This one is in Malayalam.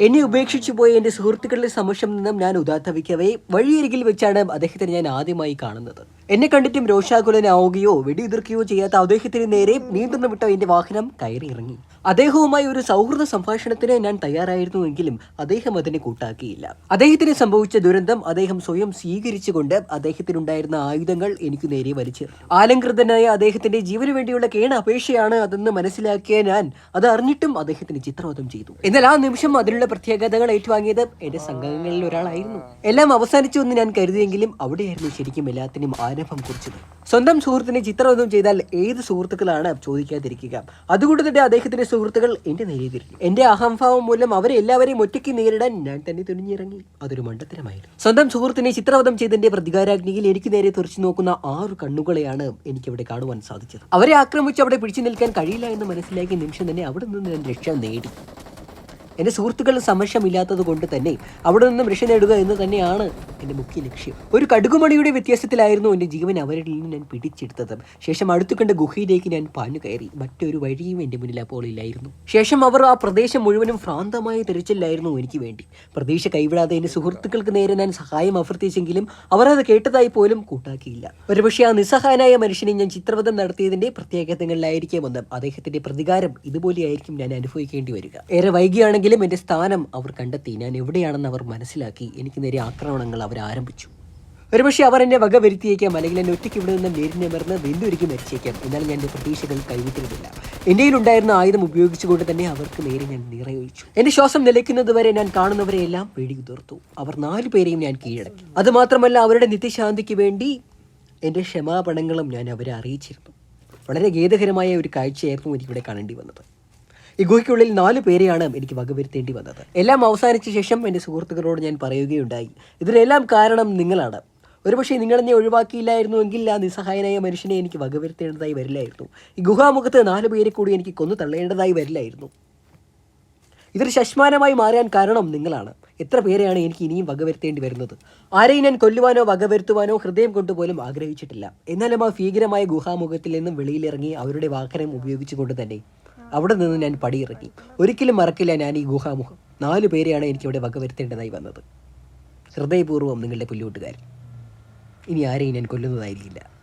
എന്നെ ഉപേക്ഷിച്ചു പോയ എന്റെ സുഹൃത്തുക്കളുടെ സമക്ഷം നിന്നും ഞാൻ ഉദാത്തവിക്കവേ. വഴിയരികിൽ വെച്ചാണ് അദ്ദേഹത്തിന് ഞാൻ ആദ്യമായി കാണുന്നത്. എന്നെ കണ്ടിട്ടും രോഷാകുലനാവുകയോ വെടിയുതിർക്കുകയോ ചെയ്യാത്ത അദ്ദേഹത്തിന് നേരെ നിയന്ത്രണം വിട്ട എന്റെ വാഹനം കയറി ഇറങ്ങി അദ്ദേഹവുമായി ഒരു സൗഹൃദ സംഭാഷണത്തിന് ഞാൻ തയ്യാറായിരുന്നുവെങ്കിലും അദ്ദേഹം അതിനെ കൂട്ടാക്കിയില്ല. അദ്ദേഹത്തിന് സംഭവിച്ച ദുരന്തം അദ്ദേഹം സ്വയം സ്വീകരിച്ചുകൊണ്ട് അദ്ദേഹത്തിനുണ്ടായിരുന്ന ആയുധങ്ങൾ എനിക്ക് നേരെ വലിച്ചു. ആലങ്കൃതനായ അദ്ദേഹത്തിന്റെ ജീവന് വേണ്ടിയുള്ള കേണ അപേക്ഷയാണ് അതെന്ന് മനസ്സിലാക്കിയ ഞാൻ അത് അറിഞ്ഞിട്ടും അദ്ദേഹത്തിന് ചിത്രവധം ചെയ്തു. എന്നാൽ ആ നിമിഷം അതിനുള്ള പ്രത്യേകതകൾ ഏറ്റുവാങ്ങിയത് എന്റെ സംഘങ്ങളിൽ ഒരാളായിരുന്നു. എല്ലാം അവസാനിച്ചു എന്ന് ഞാൻ കരുതിയെങ്കിലും അവിടെയായിരുന്നു ശരിക്കും എല്ലാത്തിനും ആരംഭം കുറിച്ചത്. സ്വന്തം സുഹൃത്തിനെ ചിത്രവധം ചെയ്താൽ ഏത് സുഹൃത്തുക്കളാണ് ചോദിക്കാതിരിക്കുക. അതുകൊണ്ട് തന്നെ അദ്ദേഹത്തിന്റെ സുഹൃത്തുക്കൾ എന്റെ നേരെ തിരിഞ്ഞു എന്റെ അഹംഭാവം മൂലം അവരെ എല്ലാവരെയും ഒറ്റയ്ക്ക് നേരിടാൻ ഞാൻ തന്നെ തുനിഞ്ഞിറങ്ങി. അതൊരു മണ്ടത്തരമായിരുന്നു. സ്വന്തം സുഹൃത്തിനെ ചിത്രവധം ചെയ്തതിന്റെ പ്രതികാരാഗ്നിയിൽ എനിക്ക് നേരെ തുറച്ചു നോക്കുന്ന ആറ് കണ്ണുകളെയാണ് എനിക്ക് അവിടെ കാണുവാൻ സാധിച്ചത്. അവരെ ആക്രമിച്ച് അവിടെ പിടിച്ചു നിൽക്കാൻ കഴിയില്ല എന്ന് മനസ്സിലാക്കിയ നിമിഷം തന്നെ അവിടെ നിന്ന് ഞാൻ രക്ഷ നേടി. എന്റെ സുഹൃത്തുക്കൾ സമക്ഷമില്ലാത്തത് കൊണ്ട് തന്നെ അവിടെ നിന്നും രക്ഷ നേടുക എന്ന് തന്നെയാണ് എന്റെ മുഖ്യ ലക്ഷ്യം. ഒരു കടുകുമണിയുടെ വ്യത്യാസത്തിലായിരുന്നു എന്റെ ജീവൻ അവരിൽ നിന്ന് ഞാൻ പിടിച്ചെടുത്തത്. ശേഷം അടുത്തു കണ്ട ഗുഹയിലേക്ക് ഞാൻ പാഞ്ഞു കയറി. മറ്റൊരു വഴിയും എന്റെ മുന്നിൽ അപ്പോൾ ഇല്ലായിരുന്നു. ശേഷം അവർ ആ പ്രദേശം മുഴുവനും ഭ്രാന്തമായ തിരച്ചിലായിരുന്നു എനിക്ക് വേണ്ടി. പ്രതീക്ഷ കൈവിടാതെ എന്റെ സുഹൃത്തുക്കൾക്ക് നേരെ ഞാൻ സഹായം അഭ്യർത്ഥിച്ചെങ്കിലും അവർ അത് കേട്ടതായി പോലും കൂട്ടാക്കിയില്ല. ഒരുപക്ഷെ ആ നിസ്സഹായനായ മനുഷ്യനെ ഞാൻ ചിത്രവധം നടത്തിയതിന്റെ പ്രത്യേകതകളിലായിരിക്കുമെന്ന് അദ്ദേഹത്തിന്റെ പ്രതികാരം ഇതുപോലെയായിരിക്കും ഞാൻ അനുഭവിക്കേണ്ടി വരിക. ഏറെ വൈകിയാണെങ്കിലും എന്റെ സ്ഥാനം അവർ കണ്ടെത്തി. ഞാൻ എവിടെയാണെന്ന് അവർ മനസ്സിലാക്കി. എനിക്ക് നേരെ ആക്രമണങ്ങൾ അവർ ആരംഭിച്ചു. ഒരുപക്ഷെ അവർ എന്നെ വക വരുത്തിയേക്കാം അല്ലെങ്കിൽ എന്നെ ഒറ്റയ്ക്ക് ഇവിടെ നിന്ന് നേരിനെ മറന്ന് വെല്ലുവിരിക്കും മരിച്ചേക്കാം. എന്നാൽ ഞാൻ എന്റെ പ്രതീക്ഷകൾ കൈവിട്ടിരുന്നില്ല. എന്റെ ഉണ്ടായിരുന്ന ആയുധം ഉപയോഗിച്ചുകൊണ്ട് തന്നെ അവർക്ക് നേരെ ഞാൻ നിറയൊഴിച്ചു. എന്റെ ശ്വാസം നിലയ്ക്കുന്നത് വരെ ഞാൻ കാണുന്നവരെയെല്ലാം വെടിയുതിർത്തു അവർ നാലു പേരെയും ഞാൻ കീഴടക്കി. അതുമാത്രമല്ല അവരുടെ നിത്യശാന്തിക്ക് വേണ്ടി എന്റെ ക്ഷമാപണങ്ങളും ഞാൻ അവരെ അറിയിച്ചിരുന്നു. വളരെ ഖേദകരമായ ഒരു കാഴ്ചയായിരുന്നു എനിക്കിവിടെ കാണേണ്ടി വന്നത്. ഈ ഗുഹയ്ക്കുള്ളിൽ നാല് പേരെയാണ് എനിക്ക് വകവരുത്തേണ്ടി വന്നത്. എല്ലാം അവസാനിച്ച ശേഷം എന്റെ സുഹൃത്തുക്കളോട് ഞാൻ പറയുകയുണ്ടായി. ഇതിനെല്ലാം കാരണം നിങ്ങളാണ്. ഒരുപക്ഷെ നിങ്ങളെന്നെ ഒഴിവാക്കിയില്ലായിരുന്നുവെങ്കിൽ ആ നിസ്സഹായനായ മനുഷ്യനെ എനിക്ക് വകവരുത്തേണ്ടതായി വരില്ലായിരുന്നു. ഈ ഗുഹാമുഖത്ത് നാല് പേരെ കൂടി എനിക്ക് കൊന്നു തള്ളേണ്ടതായി വരില്ലായിരുന്നു. ഇതൊരു ശശ്മാനമായി മാറാൻ കാരണം നിങ്ങളാണ്. എത്ര പേരെയാണ് എനിക്ക് ഇനിയും വകവരുത്തേണ്ടി വരുന്നത്? ആരെയും ഞാൻ കൊല്ലുവാനോ വകവരുത്തുവാനോ ഹൃദയം കൊണ്ടുപോലും ആഗ്രഹിച്ചിട്ടില്ല. എന്നാലും ആ ഭീകരമായ ഗുഹാമുഖത്തിൽ നിന്നും വെളിയിലിറങ്ങി അവരുടെ വാഹനം ഉപയോഗിച്ചുകൊണ്ട് തന്നെ. അവിടെ നിന്ന് ഞാൻ പടിയിറങ്ങി. ഒരിക്കലും മറക്കില്ല ഞാൻ ഈ ഗുഹാമുഖം. നാലു പേരെയാണ് എനിക്കിവിടെ വകവരുത്തേണ്ടതായി വന്നത്. ഹൃദയപൂർവം നിങ്ങളുടെ പുല്ലുകൂട്ടുകാരൻ ഇനി ആരെയും ഞാൻ കൊല്ലുന്നതായിരിക്കില്ല.